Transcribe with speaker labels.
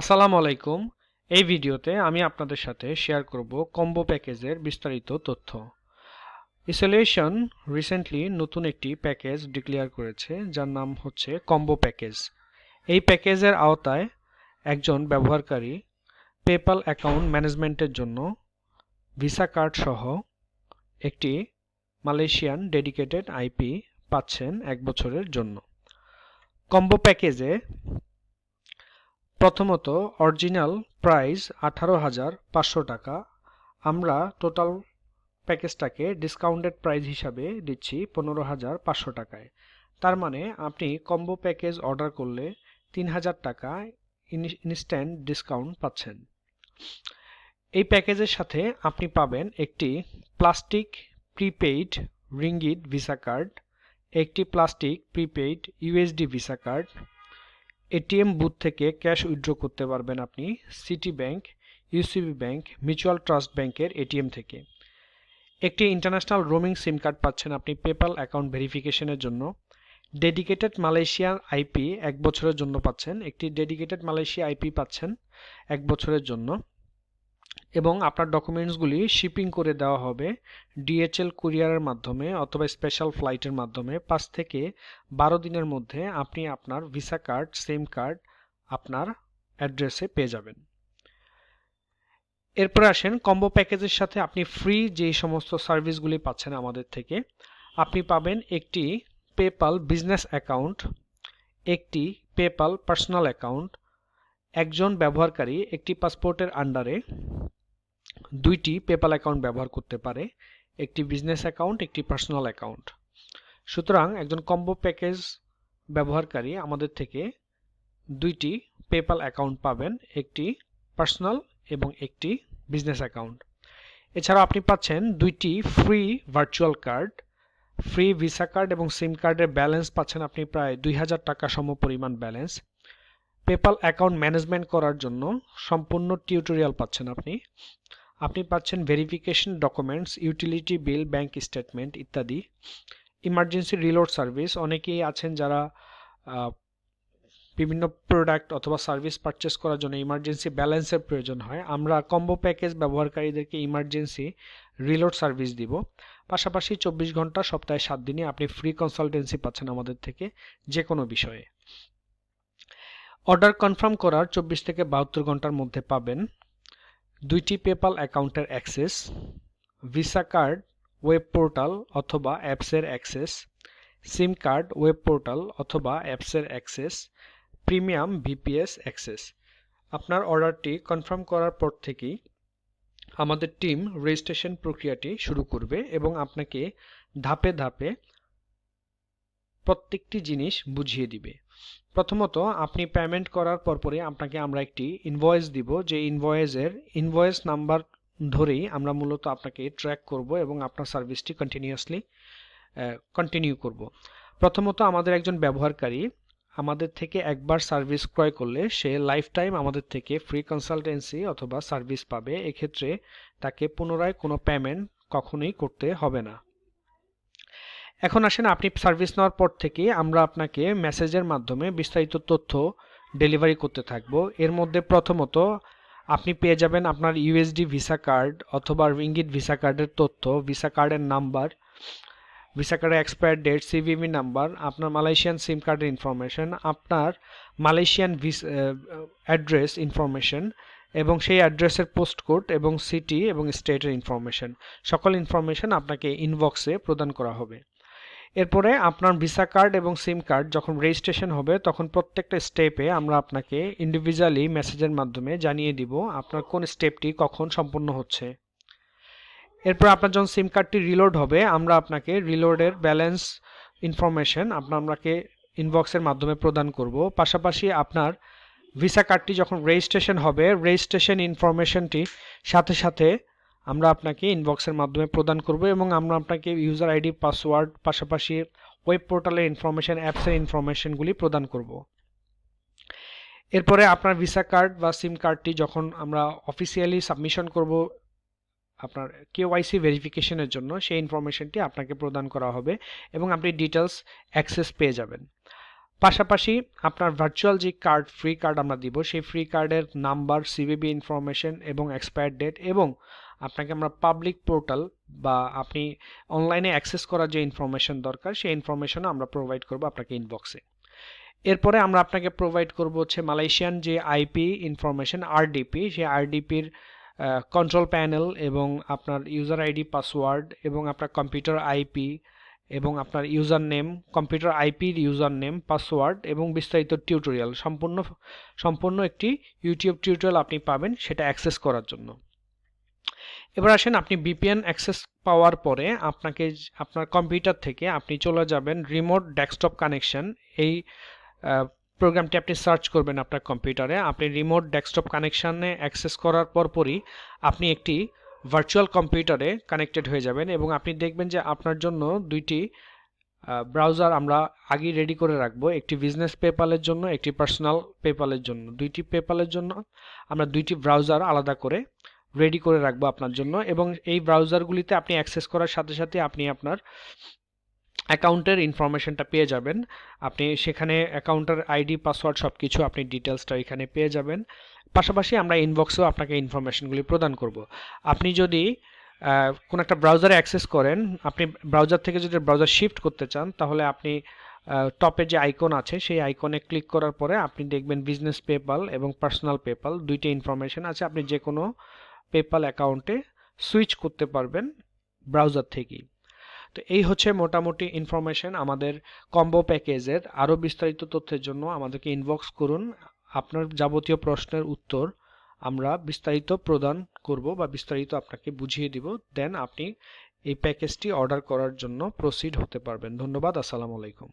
Speaker 1: আসসালামু আলাইকুম। এই ভিডিওতে আমি আপনাদের সাথে শেয়ার করব কম্বো প্যাকেজের বিস্তারিত তথ্য। ইসোলেশন রিসেন্টলি নতুন একটি প্যাকেজ ডিক্লেয়ার করেছে, যার নাম হচ্ছে কম্বো প্যাকেজ এই প্যাকেজের আওতায় একজন ব্যবহারকারী পেপাল অ্যাকাউন্ট ম্যানেজমেন্টের জন্য ভিসা কার্ড সহ একটি মালয়েশিয়ান ডেডিকেটেড আইপি পাচ্ছেন এক বছরের জন্য। কম্বো প্যাকেজে প্রথমত অরিজিনাল প্রাইস আঠারো হাজার পাঁচশো টাকা। আমরা টোটাল প্যাকেজটাকে ডিসকাউন্টেড প্রাইস হিসাবে দিচ্ছি পনেরো হাজার পাঁচশো টাকায়। তার মানে আপনি কম্বো প্যাকেজ অর্ডার করলে তিন হাজার টাকা ইনস্ট্যান্ট ডিসকাউন্ট পাচ্ছেন। এই প্যাকেজের সাথে আপনি পাবেন একটি plastic prepaid ringgit Visa card একটি plastic prepaid USD Visa card ATM booth থেকে ক্যাশ উইথড্র করতে পারবেন আপনি City bank, UCB bank, Mutual Trust ব্যাংকের এটিএম থেকে। একটি ইন্টারন্যাশনাল রোমিং সিম কার্ড পাচ্ছেন আপনি পেপাল অ্যাকাউন্ট ভেরিফিকেশনের জন্য। ডেডিকেটেড মালয়েশিয়ান আইপি এক বছরের জন্য পাচ্ছেন। একটি ডেডিকেটেড মালয়েশিয়া আইপি পাচ্ছেন এক বছরের জন্য। এবং আপনার ডকুমেন্টসগুলি শিপিং করে দেওয়া হবে ডিএচএল কুরিয়ারের মাধ্যমে অথবা স্পেশাল ফ্লাইটের মাধ্যমে। পাঁচ থেকে বারো দিনের মধ্যে আপনি আপনার ভিসা কার্ড সিম কার্ড আপনার অ্যাড্রেসে পেয়ে যাবেন। এরপরে আসেন কম্বো প্যাকেজের সাথে আপনি ফ্রি যেই সমস্ত সার্ভিসগুলি পাচ্ছেন আমাদের থেকে, আপনি পাবেন একটি পেপাল বিজনেস অ্যাকাউন্ট একটি পেপাল পার্সোনাল অ্যাকাউন্ট একজন ব্যবহারকারী একটি পাসপোর্টের আন্ডারে দুইটি পেপাল অ্যাকাউন্ট ব্যবহার করতে পারে, একটি বিজনেস অ্যাকাউন্ট একটি পার্সোনাল অ্যাকাউন্ট সুতরাং একজন কম্বো প্যাকেজ ব্যবহারকারী আমাদের থেকে দুইটি পেপাল অ্যাকাউন্ট পাবেন, একটি পার্সোনাল এবং একটি বিজনেস অ্যাকাউন্ট এছাড়াও আপনি পাচ্ছেন দুইটি free virtual card free Visa card এবং সিম কার্ডের ব্যালেন্স পাচ্ছেন আপনি প্রায় দুই হাজার টাকা সম পরিমাণ ব্যালেন্স পেপাল অ্যাকাউন্ট ম্যানেজমেন্ট করার জন্য সম্পূর্ণ টিউটোরিয়াল পাচ্ছেন আপনি। আপনি পাচ্ছেন verification documents utility bill bank statement ইত্যাদি। ইমার্জেন্সি রিলোড সার্ভিস অনেকেই আছেন যারা বিভিন্ন প্রোডাক্ট অথবা সার্ভিস পারচেস করার জন্য ইমার্জেন্সি ব্যালেন্সের প্রয়োজন হয়। আমরা কম্বো প্যাকেজ ব্যবহারকারীদেরকে ইমার্জেন্সি রিলোড সার্ভিস দিব। পাশাপাশি চব্বিশ ঘণ্টা, সপ্তাহে সাত দিনে আপনি ফ্রি কনসালটেন্সি পাচ্ছেন আমাদের থেকে যে কোনো বিষয়ে। অর্ডার কনফার্ম করার চব্বিশ থেকে বাহাত্তর ঘণ্টার মধ্যে পাবেন। দুইটি পেপাল অ্যাকাউন্টের access, Visa card, web portal অথবা অ্যাপসের access, SIM card, web portal অথবা অ্যাপসের অ্যাক্সেস, প্রিমিয়াম ভিপিএস অ্যাক্সেস। আপনার অর্ডারটি কনফার্ম করার পর থেকেই আমাদের টিম রেজিস্ট্রেশন প্রক্রিয়াটি শুরু করবে এবং আপনাকে ধাপে ধাপে প্রত্যেকটি জিনিস বুঝিয়ে দিবে। প্রথমত, আপনি পেমেন্ট করার পরপরই আপনাকে আমরা একটি ইনভয়েস দিব, যে ইনভয়েসের ইনভয়েস নাম্বার ধরেই আমরা মূলত আপনাকে ট্র্যাক করব এবং আপনার সার্ভিসটি কন্টিনিউয়াসলি কন্টিনিউ করব। প্রথমত, আমাদের একজন ব্যবহারকারী আমাদের থেকে একবার সার্ভিস ক্রয় করলে সে লাইফ টাইম আমাদের থেকে ফ্রি কনসালটেন্সি অথবা সার্ভিস পাবে। এক্ষেত্রে তাকে পুনরায় কোনো পেমেন্ট কখনোই করতে হবে না। এখন আসেন আপনি সার্ভিস নেওয়ার পর থেকে আমরা আপনাকে মেসেজের মাধ্যমে বিস্তারিত তথ্য ডেলিভারি করতে থাকব। এর মধ্যে প্রথমত আপনি পেয়ে যাবেন আপনার ইউএসডি ভিসা কার্ড অথবা রিঙ্গিট ভিসা কার্ডের তথ্য ভিসা কার্ডের নাম্বার ভিসা কার্ডের এক্সপায়ার ডেট সিভিভি নাম্বার আপনার মালয়েশিয়ান সিম কার্ডের ইনফরমেশন আপনার মালয়েশিয়ান অ্যাড্রেস ইনফরমেশন এবং সেই অ্যাড্রেসের পোস্ট কোড এবং সিটি এবং স্টেটের ইনফরমেশন সকল ইনফরমেশন আপনাকে ইনবক্সে প্রদান করা হবে। এরপরে আপনার ভিসা কার্ড এবং সিম কার্ড যখন রেজিস্ট্রেশন হবে, তখন প্রত্যেকটা স্টেপে আমরা আপনাকে ইন্ডিভিজুয়ালি মেসেজের মাধ্যমে জানিয়ে দিব আপনার কোন স্টেপটি কখন সম্পূর্ণ হচ্ছে। এরপর আপনার যখন সিম কার্ডটি রিলোড হবে, আমরা আপনাকে রিলোডের ব্যালেন্স ইনফরমেশন আপনার আপনাকে ইনবক্সের মাধ্যমে প্রদান করব। পাশাপাশি আপনার ভিসা কার্ডটি যখন রেজিস্ট্রেশন হবে রেজিস্ট্রেশন ইনফরমেশনটি সাথে সাথে আমরা আপনাকে ইনবক্সের মাধ্যমে প্রদান করব এবং আমরা আপনাকে ইউজার আইডি পাসওয়ার্ড পাশাপাশি ওয়েব পোর্টালের ইনফরমেশন অ্যাপসের ইনফরমেশনগুলি প্রদান করব। এরপরে আপনার ভিসা কার্ড বা সিম কার্ডটি যখন আমরা অফিসিয়ালি সাবমিশন করব আপনার কেওয়াইসি ভেরিফিকেশনের জন্য, সেই ইনফরমেশনটি আপনাকে প্রদান করা হবে এবং আপনি ডিটেলস অ্যাক্সেস পেয়ে যাবেন। পাশাপাশি আপনার ভার্চুয়াল যে কার্ড ফ্রি কার্ড আমরা দিব, সেই ফ্রি কার্ডের নাম্বার সিভিবি ইনফরমেশন এবং এক্সপায়ার ডেট এবং আপনাকে আমরা পাবলিক পোর্টাল বা আপনি অনলাইনে অ্যাক্সেস করার যে ইনফরমেশন দরকার, সেই ইনফরমেশনও আমরা প্রোভাইড করব আপনাকে ইনবক্সে এরপরে আমরা আপনাকে প্রোভাইড করব হচ্ছে মালয়েশিয়ান যে আইপি ইনফরমেশন আরডিপি সেই আরডিপির কন্ট্রোল প্যানেল এবং আপনার ইউজার আইডি পাসওয়ার্ড এবং আপনার কম্পিউটার আইপি এবং আপনার ইউজার নেম কম্পিউটার আইপির ইউজার নেম পাসওয়ার্ড এবং বিস্তারিত টিউটোরিয়াল সম্পূর্ণ সম্পূর্ণ একটি ইউটিউব টিউটোরিয়াল আপনি পাবেন সেটা অ্যাক্সেস করার জন্য। এবার আসেন আপনি বিপিএন অ্যাক্সেস পাওয়ার পরে আপনাকে আপনার কম্পিউটার থেকে আপনি চলে যাবেন রিমোট ডেস্কটপ কানেকশন এই প্রোগ্রামটি আপনি সার্চ করবেন আপনার কম্পিউটারে আপনি রিমোট ডেস্কটপ কানেকশানে অ্যাক্সেস করার পরপরই আপনি একটি ভার্চুয়াল কম্পিউটারে কানেক্টেড হয়ে যাবেন এবং আপনি দেখবেন যে আপনার জন্য দুইটি ব্রাউজার আমরা আগেই রেডি করে রাখব। একটি বিজনেস পেপালের জন্য, একটি পার্সোনাল পেপালের জন্য। দুইটি পেপালের জন্য আমরা দুইটি ব্রাউজার আলাদা করে রেডি করে রাখব আপনার জন্য এবং এই ব্রাউজারগুলিতে আপনি অ্যাক্সেস করার সাথে সাথে আপনি আপনার অ্যাকাউন্টের ইনফরমেশনটা পেয়ে যাবেন। আপনি সেখানে অ্যাকাউন্টের আইডি পাসওয়ার্ড সব কিছু আপনি ডিটেলসটা এখানে পেয়ে যাবেন। পাশাপাশি আমরা ইনবক্সেও আপনাকে ইনফরমেশনগুলি প্রদান করব। আপনি যদি কোনো একটা ব্রাউজারে অ্যাক্সেস করেন, আপনি ব্রাউজার থেকে যদি ব্রাউজার শিফট করতে চান, তাহলে আপনি টপে যে আইকন আছে, সেই আইকনে ক্লিক করার পরে আপনি দেখবেন বিজনেস পেপাল এবং পার্সোনাল পেপাল দুইটা ইনফরমেশন আছে। আপনি যে কোনো পেপাল অ্যাকাউন্টে সুইচ করতে পারবেন ব্রাউজার থেকেই। তো এই হচ্ছে মোটামুটি ইনফরমেশন আমাদের কম্বো প্যাকেজের আরও বিস্তারিত তথ্যের জন্য আমাদেরকে ইনবক্স করুন। আপনার যাবতীয় প্রশ্নের উত্তর আমরা বিস্তারিত প্রদান করব বা বিস্তারিত আপনাকে বুঝিয়ে দিব। দেন আপনি এই প্যাকেজটি অর্ডার করার জন্য প্রসিড হতে পারবেন। ধন্যবাদ, আসসালামু আলাইকুম।